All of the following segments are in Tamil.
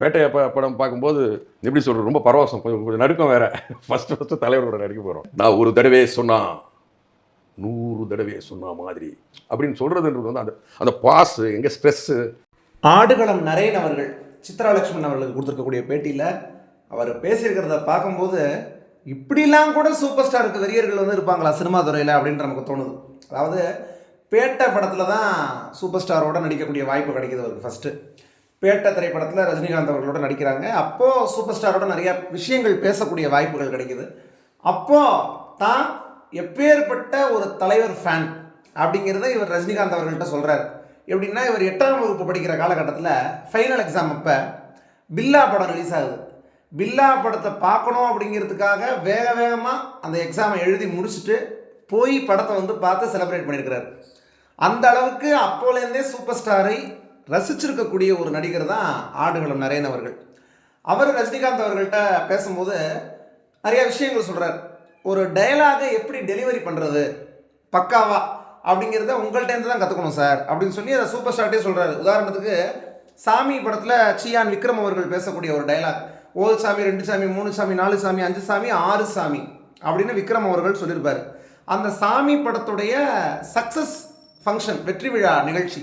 வேட்டையை ப படம் பார்க்கும்போது எப்படி சொல்கிறது ரொம்ப பரவசம். கொஞ்சம் கொஞ்சம் நடுக்கம் வேற. ஃபஸ்ட்டு ஃபஸ்ட்டு தலைவரோட நடிக்க போகிறோம் நான் ஒரு தடவை சொன்னா நூறு தடவை சொன்ன மாதிரி. அப்படின்னு சொல்கிறதுன்றது வந்து அந்த அந்த பாஸ் எங்கே ஸ்ட்ரெஸ்ஸு ஆடுகளம் நரேன் அவர்கள் சித்ரா லட்சுமணன் அவர்களுக்கு கொடுத்துருக்கக்கூடிய பேட்டியில் அவர் பேசியிருக்கிறத பார்க்கும்போது இப்படிலாம் கூட சூப்பர் ஸ்டாருக்கு வெறியர்கள் வந்து இருப்பாங்களா சினிமா துறையில் அப்படின்ற நமக்கு தோணுது. அதாவது பேட்டை படத்தில் தான் சூப்பர் ஸ்டாரோட நடிக்கக்கூடிய வாய்ப்பு கிடைக்கிது அவருக்கு ஃபஸ்ட்டு பேட்டை திரைப்படத்தில் ரஜினிகாந்த் அவர்களோட நடிக்கிறாங்க. அப்போது சூப்பர் ஸ்டாரோட நிறைய விஷயங்கள் பேசக்கூடிய வாய்ப்புகள் கிடைக்குது. அப்போது தான் எப்பேற்பட்ட ஒரு தலைவர் ஃபேன் அப்படிங்கிறத இவர் ரஜினிகாந்த் அவர்கள்ட்ட சொல்கிறார் எப்படின்னா இவர் எட்டாம் வகுப்பு படிக்கிற காலகட்டத்தில் ஃபைனல் எக்ஸாம் அப்போ பில்லா படம் ரிலீஸ் ஆகுது. பில்லா படத்தை பார்க்கணும் அப்படிங்கிறதுக்காக வேக வேகமாக அந்த எக்ஸாமை எழுதி முடிச்சுட்டு போய் படத்தை வந்து பார்த்து செலிப்ரேட் பண்ணியிருக்கிறார் அந்த அளவுக்கு அப்போலேருந்தே சூப்பர் ஸ்டாரை ரசிச்சிருக்கக்கூடிய ஒரு நடிகர் தான் ஆடுகளம் நரேன் அவர்கள். அவர் ரஜினிகாந்த் அவர்கள்ட்ட பேசும்போது நிறைய விஷயங்கள் சொல்கிறார் ஒரு டயலாகை எப்படி டெலிவரி பண்ணுறது பக்காவா? அப்படிங்கிறத உங்கள்கிட்டேருந்து தான் கற்றுக்கணும் சார். அப்படின்னு சொல்லி அதை சூப்பர் ஸ்டார்ட்டே சொல்கிறாரு உதாரணத்துக்கு சாமி படத்தில் சியான் விக்ரம் அவர்கள் பேசக்கூடிய ஒரு டைலாக் ஓல் சாமி ரெண்டு சாமி மூணு சாமி நாலு சாமி அஞ்சு சாமி ஆறு சாமி அப்படின்னு விக்ரம் அவர்கள் சொல்லியிருப்பார். அந்த சாமி படத்துடைய சக்ஸஸ் ஃபங்க்ஷன் வெற்றி விழா நிகழ்ச்சி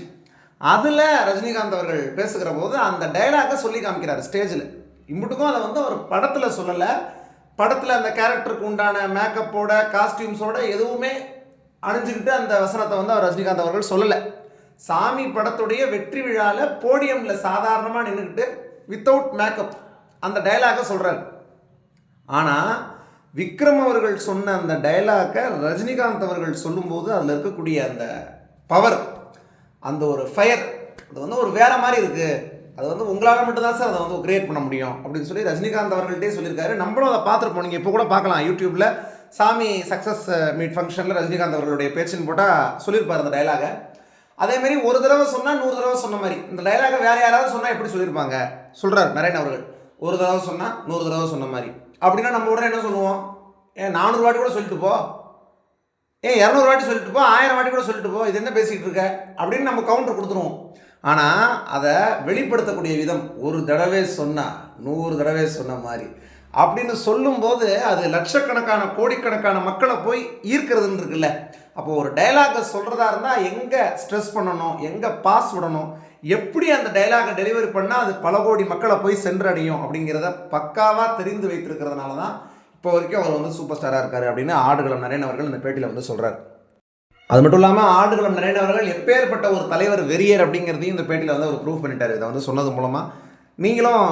அதில் ரஜினிகாந்த் அவர்கள் பேசுகிற போது அந்த டயலாகை சொல்லி காமிக்கிறார் ஸ்டேஜில் இம்புட்டுக்கும் அதை வந்து அவர் படத்தில் சொல்லலை. படத்தில் அந்த கேரக்டருக்கு உண்டான மேக்கப்போட காஸ்டியூம்ஸோட எதுவுமே அணிஞ்சுக்கிட்டு அந்த வசனத்தை வந்து அவர் ரஜினிகாந்த் அவர்கள் சொல்லலை. சாமி படத்துடைய வெற்றி விழாவில் போடியமில் சாதாரணமாக நின்றுக்கிட்டு வித்தவுட் மேக்கப் அந்த டைலாகை சொல்கிறார் ஆனால் விக்ரம் அவர்கள் சொன்ன அந்த டயலாக்கை ரஜினிகாந்த் அவர்கள் சொல்லும்போது அதில் இருக்கக்கூடிய அந்த பவர் அந்த ஒரு ஃபயர் அது வந்து ஒரு வேற மாதிரி இருக்குது அது வந்து உங்களால் மட்டும்தான் சார் அதை வந்து கிரியேட் பண்ண முடியும் அப்படின்னு சொல்லி ரஜினிகாந்த் அவர்கள்ட்டே சொல்லியிருக்காரு. நம்மளும் அதை பார்த்துருப்போம் நீங்கள் இப்போ கூட பார்க்கலாம். யூடியூப்பில் சாமி சக்ஸஸ் மீட் ஃபங்க்ஷனில் ரஜினிகாந்த் அவர்களுடைய பேச்சுன்னு போட்டால் சொல்லியிருப்பார் அந்த டயலாகை அதேமாரி ஒரு தடவை சொன்னால் நூறு தடவை சொன்ன மாதிரி. இந்த டைலாகை வேறு யாராவது சொன்னால் எப்படி சொல்லியிருப்பாங்க? சொல்கிறார் நரேன் அவர்கள். ஒரு தடவை சொன்னால் நூறு தடவை சொன்ன மாதிரி. அப்படின்னா நம்ம உடனே என்ன சொல்லுவோம்? ஏன் நானூறு வாட்டி கூட சொல்லிட்டு போ. ஏன் இரநூறு வாட்டி சொல்லிட்டு போ ஆயிரம் வாட்டி கூட சொல்லிட்டு போ இது என்ன பேசிக்கிட்டு இருக்க? அப்படின்னு நம்ம கவுண்டர் கொடுத்துருவோம். ஆனால் அதை வெளிப்படுத்தக்கூடிய விதம் ஒரு தடவை சொன்னால் நூறு தடவை சொன்ன மாதிரி. அப்படின்னு சொல்லும்போது அது லட்சக்கணக்கான கோடிக்கணக்கான மக்களை போய் ஈர்க்கிறதுன்னு இருக்குல்ல. அப்போ ஒரு டைலாகை சொல்கிறதா இருந்தால் எங்கே ஸ்ட்ரெஸ் பண்ணணும் எங்கே பாஸ் விடணும் எப்படி அந்த டைலாகை டெலிவரி பண்ணால் அது பல கோடி மக்களை போய் சென்றடையும் அப்படிங்கிறத பக்காவாக தெரிந்து வைத்திருக்கிறதுனால தான் இப்போ வரைக்கும் அவர் வந்து சூப்பர் ஸ்டாராக இருக்காரு அப்படின்னு ஆடுகளம் நரேன் அவர்கள் இந்த பேட்டியில் வந்து சொல்கிறார் அது மட்டும் இல்லாமல் ஆடுகளம் நரேன் அவர்கள் எப்பேற்பட்ட ஒரு தலைவர் வெறியர் அப்படிங்கிறதையும் இந்த பேட்டியில் வந்து அவர் ப்ரூவ் பண்ணிட்டார். இதை வந்து சொன்னது மூலமாக நீங்களும்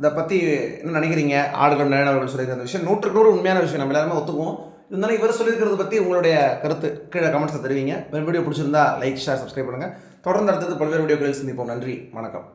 இதை பற்றி என்ன நினைக்கிறீங்க? ஆடுகளம் நரேன் அவர்கள் சொல்லியிருக்க அந்த விஷயம் நூற்றுக்கு நூறு உண்மையான விஷயம். நம்ம எல்லாருமே ஒத்துக்குவோம். இருந்தாலும் இவர் சொல்லியிருக்கிறத பற்றி உங்களுடைய கருத்து கீழே கமெண்ட்ஸை தெரிவிங்க. வீடியோ பிடிச்சிருந்தா லைக் ஷேர் சப்ஸ்கிரைப் பண்ணுங்கள் தொடர்ந்து அடுத்தது பல்வேறு வீடியோக்களில் சந்திப்போம். நன்றி. வணக்கம்.